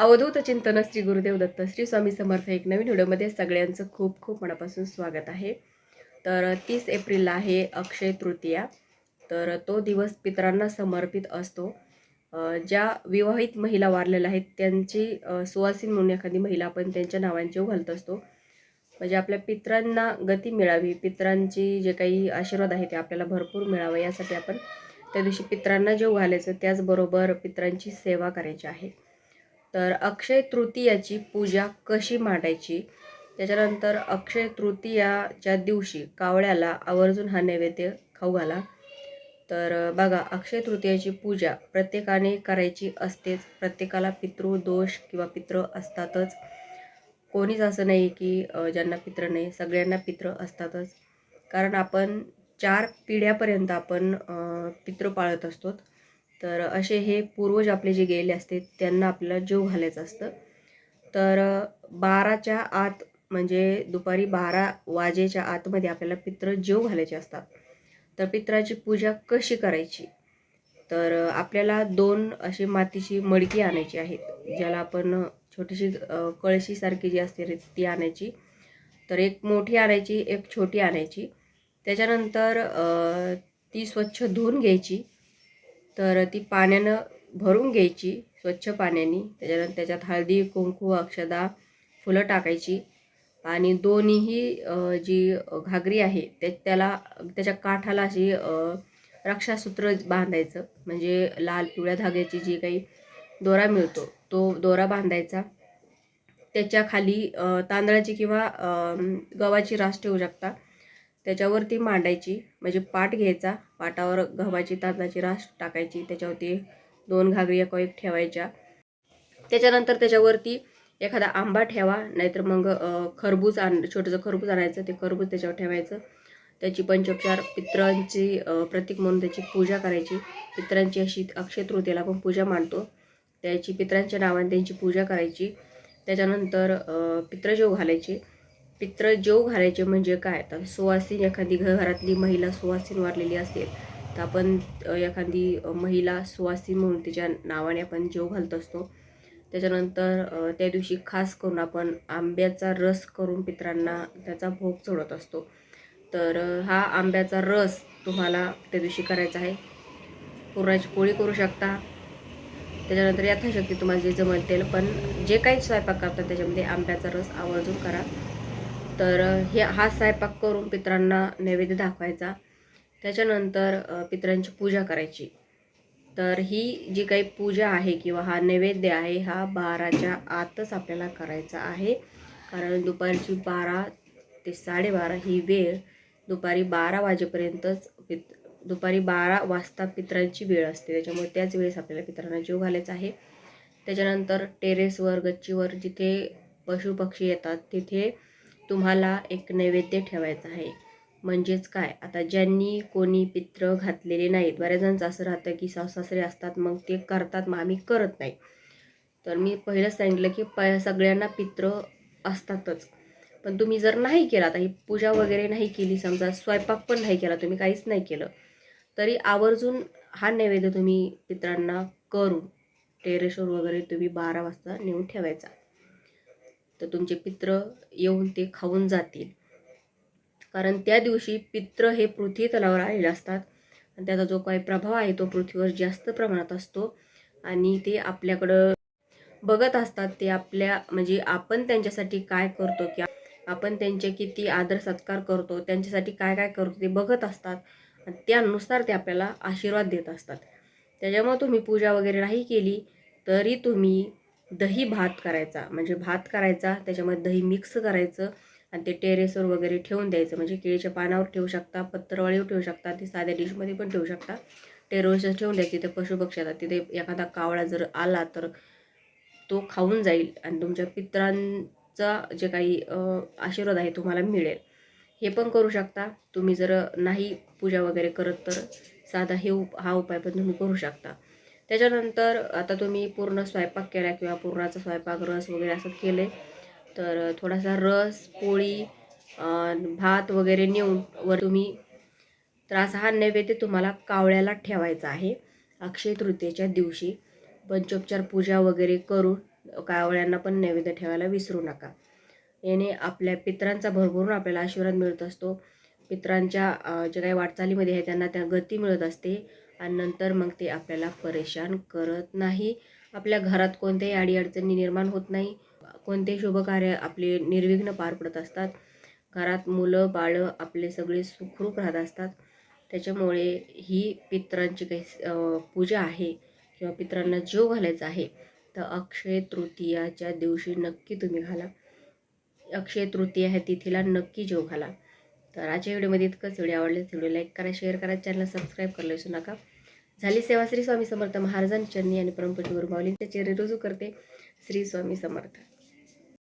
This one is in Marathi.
अवधूत चिंतन श्री गुरुदेव दत्त श्री स्वामी समर्थ एक नवीन व्हिडिओमध्ये सगळ्यांचं खूप खूप मनापासून स्वागत आहे. तर तीस एप्रिलला आहे अक्षय तृतीया. तर तो दिवस पितरांना समर्पित असतो. ज्या विवाहित महिला वारलेल्या आहेत त्यांची सुवासीन म्हणून एखादी महिला आपण त्यांच्या नावांचे जेव घालत असतो. म्हणजे आपल्या पितरांना गती मिळावी पित्रांची जे काही आशीर्वाद आहे ते आपल्याला भरपूर मिळावं यासाठी आपण त्या दिवशी पित्रांना जेव घालायचं त्याचबरोबर पितरांची सेवा करायची आहे. तर अक्षय तृतीयाची पूजा कशी मांडायची? त्याच्यानंतर अक्षय तृतीयाच्या दिवशी कावळ्याला आवर्जून हा नैवेद्य खाऊ घाला. तर बघा अक्षय तृतीयाची पूजा प्रत्येकाने करायची असतेच. प्रत्येकाला पितृदोष किंवा पित्र असतातच. कोणीच असं नाही की ज्यांना पित्र नाही सगळ्यांना पित्र असतातच. कारण आपण चार पिढ्यापर्यंत आपण पितृ पित्र पाळत असतो तर असे हे पूर्वज आपले जे गेले असते त्यांना आपल्याला जीव घालायचं असतं. तर बाराच्या आत म्हणजे दुपारी बारा वाजेच्या आतमध्ये आपल्याला पित्र जीव घालायचे असतात. तर पित्राची पूजा कशी करायची? तर आपल्याला दोन अशी मातीची मडकी आणायची आहेत ज्याला आपण छोटीशी कळशीसारखी जी असते ती आणायची. तर एक मोठी आणायची एक छोटी आणायची. त्याच्यानंतर ती स्वच्छ धुवून घ्यायची. तर ती पाण्यानं भरून घ्यायची स्वच्छ पाण्याने. त्याच्यानंतर त्याच्यात हळदी कुंकू अक्षदा फुलं टाकायची. आणि दोन्हीही जी घागरी आहे ते त्याला त्याच्या काठाला अशी रक्षासूत्र बांधायचं. म्हणजे लाल पिवळ्या धाग्याची जी काही दोरा मिळतो तो दोरा बांधायचा. त्याच्याखाली तांदळाची किंवा गव्हाची रास ठेवू शकता. त्याच्यावरती मांडायची म्हणजे पाट घ्यायचा पाटावर गव्हाची तांदळाची रास टाकायची त्याच्यावरती दोन घागरी एका एक ठेवायच्या. त्याच्यानंतर त्याच्यावरती एखादा आंबा ठेवा नाहीतर मग खरबूज आण छोटंसं खरबूज आणायचं ते खरबूज त्याच्यावर ठेवायचं. त्याची पंचोपचार पित्रांची प्रतीक म्हणून त्याची पूजा करायची. पित्रांची अशी अक्षय तृतीयेला आपण पूजा मांडतो. त्याची पित्रांच्या नावाने त्यांची पूजा करायची. त्याच्यानंतर पित्रजीव घालायची घालायचे. पित्रजेव घालायचे म्हणजे काय? तर सुवासीन एखादी घरातली महिला सुवासीन वारलेली असेल तर आपण एखादी महिला सुवासीन म्हणून तिच्या नावाने आपण जेव घालत असतो. त्याच्यानंतर त्या दिवशी खास करून आपण आंब्याचा रस करून पित्रांना त्याचा भोग चढवत असतो. तर हा आंब्याचा रस तुम्हाला त्या दिवशी करायचा आहे. पुरणाची पोळी करू शकता. त्याच्यानंतर यथाशक्ती तुम्हाला जे जमेल पण जे काही स्वयंपाक करतात त्याच्यामध्ये आंब्याचा रस आवर्जून करा. तर हे हा स्वयंपाक करून पित्रांना नैवेद्य दाखवायचा. त्याच्यानंतर पित्रांची पूजा करायची. तर ही जी काही पूजा आहे किंवा हा नैवेद्य आहे हा बाराच्या आतच आपल्याला करायचा आहे. कारण दुपारची बारा ते साडेबारा ही वेळ दुपारी बारा वाजेपर्यंतच पित दुपारी बारा वाजता पित्रांची वेळ असते. त्याच्यामुळे त्याच वेळेस आपल्याला पित्रांना जीव घालायचा आहे. त्याच्यानंतर टेरेसवर गच्चीवर जिथे पशुपक्षी येतात तिथे तुम्हाला एक नैवेद्य ठेवायचा आहे. म्हणजेच काय? आता ज्यांनी कोणी पित्र घातलेले नाहीत बऱ्याच जणांचं असं राहतं की सासरे असतात मग ते करतात मग आम्ही करत नाही. तर मी पहिलं सांगितलं की प सगळ्यांना पित्र असतातच. पण तुम्ही जर नाही केला आता ही पूजा वगैरे नाही केली समजा स्वयंपाक पण नाही केला तुम्ही काहीच नाही केलं तरी आवर्जून हा नैवेद्य तुम्ही पित्रांना करून टेरेसवर वगैरे तुम्ही बारा वाजता नेऊन ठेवायचा. तर तुमचे पित्र येऊन ते खाऊन जातील. कारण त्या दिवशी पित्र हे पृथ्वी तलावर आलेले असतात. आणि त्याचा जो काही प्रभाव आहे तो पृथ्वीवर जास्त प्रमाणात असतो. आणि ते आपल्याकडं बघत असतात ते आपल्या म्हणजे आपण त्यांच्यासाठी काय करतो की आपण त्यांचे किती आदर सत्कार करतो त्यांच्यासाठी काय काय करतो ते बघत असतात. आणि त्यानुसार ते आपल्याला आशीर्वाद देत असतात. त्याच्यामुळे तुम्ही पूजा वगैरे नाही केली तरी तुम्ही दही भात करायचा. म्हणजे भात करायचा त्याच्यामध्ये दही मिक्स करायचं आणि ते टेरेसवर वगैरे ठेवून द्यायचं. म्हणजे केळीच्या पानावर ठेवू शकता पत्रवाळीवर ठेवू शकता ती साध्या डिशमध्ये पण ठेवू शकता. टेरेसवर ठेवून द्यायचं तिथे पशुपक्षी येतात. तिथे एखादा कावळा जर आला तर तो खाऊन जाईल आणि तुमच्या पित्रांचा जे काही आशीर्वाद आहे तुम्हाला मिळेल. हे पण करू शकता. तुम्ही जर नाही पूजा वगैरे करत तर साधा हे उप हा उपाय पण तुम्ही करू शकता. त्याच्यानंतर आता तुम्ही पूर्ण स्वयंपाक केला किंवा पूर्णाचा स्वयंपाक रस वगैरे असं केले तर थोडासा रस पोळी भात वगैरे नेऊन वर तुम्ही तर असा हा नैवेद्य तुम्हाला कावळ्याला ठेवायचा आहे. अक्षय तृतीयेच्या दिवशी पंचोपचार पूजा वगैरे करून कावळ्यांना पण नैवेद्य ठेवायला विसरू नका. याने आपल्या पित्रांचा भरभरून आपल्याला आशीर्वाद मिळत असतो. पित्रांच्या ज्या जे काही वाटचालीमध्ये आहे त्यांना त्या गती मिळत असते. आणि नंतर मग ते आपल्याला परेशान करत नाही. आपल्या घरात कोणत्याही अडीअडचणी निर्माण होत नाही. कोणतेही शुभकार्य आपले निर्विघ्न पार पडत असतात. घरात मुलं बाळं आपले सगळे सुखरूप राहत असतात. त्याच्यामुळे ही पित्रांची काही पूजा आहे किंवा पित्रांना जीव घालायचा आहे तर अक्षय तृतीयाच्या दिवशी नक्की तुम्ही घाला. अक्षय तृतीया ह्या तिथीला नक्की जीव घाला. तर आजच्या व्हिडिओमध्ये इतकंच. व्हिडिओ आवडले व्हिडिओ लाईक करा शेअर करा चॅनल सबस्क्राईब करायला विसरू नका. झाली सेवा श्री स्वामी समर्थ महाराजांनी आणि परमपटी गुरुमावलींच्या चेहरे रुजू करते. श्री स्वामी समर्थ.